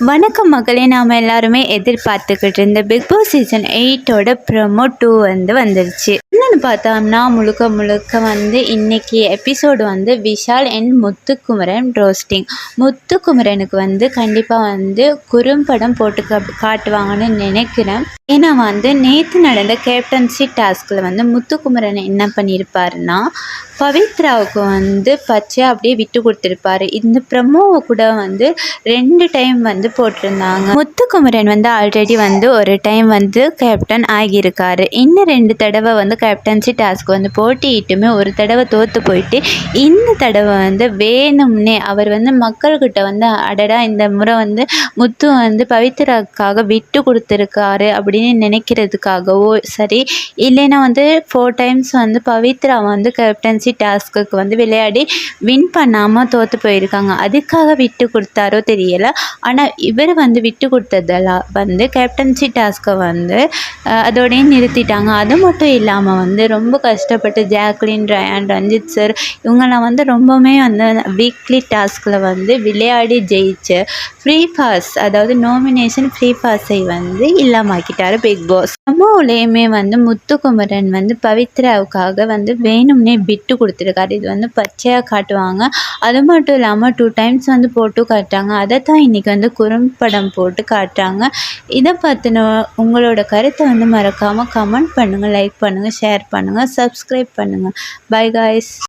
வணக்கம் மக்களே நாம் எல்லாருமே எதிர்பார்த்துக்கிட்டு இருந்த பிக் பாஸ் சீசன் எயிட்டோட ப்ரமோ டூ வந்து வந்துருச்சு. என்னென்னு பார்த்தோம்னா முழுக்க முழுக்க வந்து இன்னைக்கு எபிசோடு வந்து விஷால் அண்ட் முத்துக்குமரன் ரோஸ்டிங் முத்துக்குமரனுக்கு வந்து கண்டிப்பாக வந்து குறும்படம் போட்டு காட்டுவாங்கன்னு நினைக்கிறேன். ஏன்னா வந்து நேற்று நடந்த கேப்டன்சி டாஸ்கில் வந்து முத்துக்குமரன் என்ன பண்ணியிருப்பாருன்னா பவித்ராவுக்கு வந்து பச்சையாக அப்படியே விட்டு கொடுத்துருப்பாரு. இந்த ப்ரமோவை கூட வந்து ரெண்டு டைம் வந்து போட்டிருந்தாங்க. முத்துக்குமரன் வந்து ஆல்ரெடி வந்து ஒரு டைம் வந்து கேப்டன் ஆகியிருக்காரு. இன்னும் ரெண்டு தடவை வந்து கேப்டன்சி டாஸ்க் வந்து போட்டிட்டுமே ஒரு தடவை தோற்று போயிட்டு இந்த தடவை வந்து வேணும்னே அவர் வந்து மக்கள்கிட்ட வந்து அடடா இந்த முறை வந்து முத்து வந்து பவித்ராக்காக விட்டு கொடுத்துருக்காரு அப்படின்னு நினைக்கிறதுக்காகவோ சரி இல்லைன்னா வந்து ஃபோர் டைம்ஸ் வந்து பவித்ரா வந்து கேப்டன்சி டாஸ்க்குக்கு வந்து விளையாடி வின் பண்ணாமல் தோற்று போயிருக்காங்க. அதுக்காக விட்டு கொடுத்தாரோ தெரியல. ஆனால் இவர் வந்து விட்டு கொடுத்ததெல்லாம் வந்து கேப்டன்சி டாஸ்க்கை வந்து அதோடையும் நிறுத்திட்டாங்க. அது மட்டும் இல்லாமல் வந்து வந்து ரொம்ப கஷ்டப்பட்டு ஜாக்லின் ரயான் ரஞ்சித் சார் இவங்கெல்லாம் வந்து ரொம்பவுமே வந்து வீக்லி டாஸ்கில் வந்து விளையாடி ஜெயிச்சு ஃப்ரீ பாஸ் அதாவது நாமினேஷன் ஃப்ரீ பாஸை வந்து இல்லாமாக்கிட்டாரு பிக் பாஸ் சமூகலையுமே வந்து முத்துக்குமரன் வந்து பவித்ராவுக்காக வந்து வேணும்னே பிட்டு கொடுத்துருக்காரு. இது வந்து பச்சையாக காட்டுவாங்க. அது மட்டும் இல்லாமல் டூ டைம்ஸ் வந்து போட்டு காட்டுறாங்க. அதை தான் இன்றைக்கி வந்து குறும்படம் போட்டு காட்டுறாங்க. இதை பற்றின உங்களோட கருத்தை வந்து மறக்காமல் கமெண்ட் பண்ணுங்கள் லைக் பண்ணுங்கள் ஷேர் பண்ணுங்கள் சப்ஸ்கிரைப் பண்ணுங்கள் பை காய்ஸ்